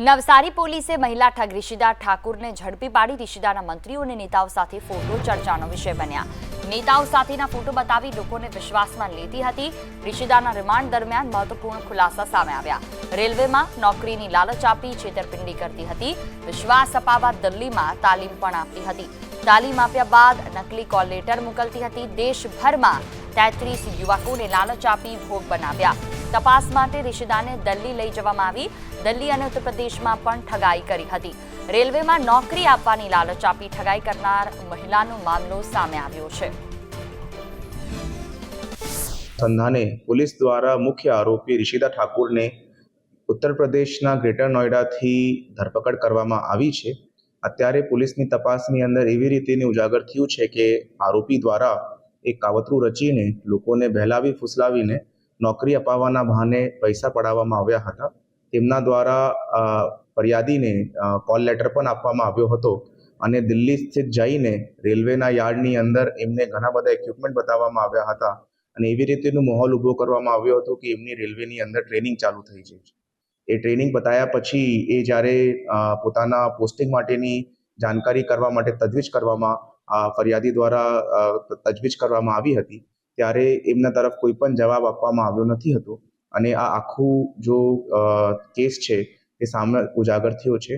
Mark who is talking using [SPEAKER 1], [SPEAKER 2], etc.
[SPEAKER 1] નવસારી પોલીસે મહિલા ઠગ રિશિદા ઠાકુરને ઝડપી પાડી રિશિદાના મંત્રીઓ અને નેતાઓ સાથે ફોટો ચર્ચાનો વિષય બન્યા. નેતાઓ સાથેના ફોટો બતાવી લોકોને વિશ્વાસમાં લેતી હતી. રિશિદાના રિમાન્ડ દરમિયાન મહત્વપૂર્ણ ખુલાસા સામે આવ્યા. રેલવેમાં નોકરીની લાલચ આપી છેતરપિંડી કરતી હતી. વિશ્વાસ અપાવવા દિલ્હીમાં તાલીમ પણ આપતી હતી. તાલીમ આપ્યા બાદ નકલી કોલ લેટર મોકલતી હતી. દેશભરમાં તેત્રીસ યુવકોને લાલચ આપી ભોગ બનાવ્યા. તપાસ માટે રિશિદાને દિલ્હી લઈ જવામાં આવી. દિલ્હી અને ઉત્તર પ્રદેશમાં પણ ઠગાઈ કરી હતી. રેલવેમાં નોકરી આપવાની લાલચ આપી ઠગાઈ કરનાર મહિલાનો મામલો સામે આવ્યો છે.
[SPEAKER 2] સંધાને પોલીસ દ્વારા મુખ્ય આરોપી રિશિદા ઠાકુરને ઉત્તર પ્રદેશના ગ્રેટર નોઈડાથી ધરપકડ કરવામાં આવી છે. અત્યારે પોલીસની તપાસની અંદર એવી રીતેને ઉજાગર થયું છે કે આરોપી દ્વારા એક કાવતરું રચીને લોકોને બહેલાવી ફૂસલાવીને નોકરી અપાવવાના બહાને પૈસા પડાવવામાં આવ્યા હતા. તેમના દ્વારા ફરિયાદીને કોલ લેટર પણ આપવામાં આવ્યો હતો અને દિલ્હી સ્થિત જઈને રેલવેના યાર્ડની અંદર એમને ઘણા બધા ઇક્વિપમેન્ટ બતાવવામાં આવ્યા હતા અને એવી રીતેનું માહોલ ઊભો કરવામાં આવ્યો હતો કે એમની રેલવેની અંદર ટ્રેનિંગ ચાલુ થઈ જાય છે. એ ટ્રેનિંગ બતાવ્યા પછી એ જ્યારે પોતાના પોસ્ટિંગ માટેની જાણકારી કરવા માટે તજવીજ કરવામાં ફરિયાદી દ્વારા તજવીજ કરવામાં આવી હતી ત્યારે એમના તરફ કોઈ પણ જવાબ આપવામાં આવ્યો નથી હતો. અને આ આખું જો કેસ છે, એ સામે ઉજાગર થયો છે.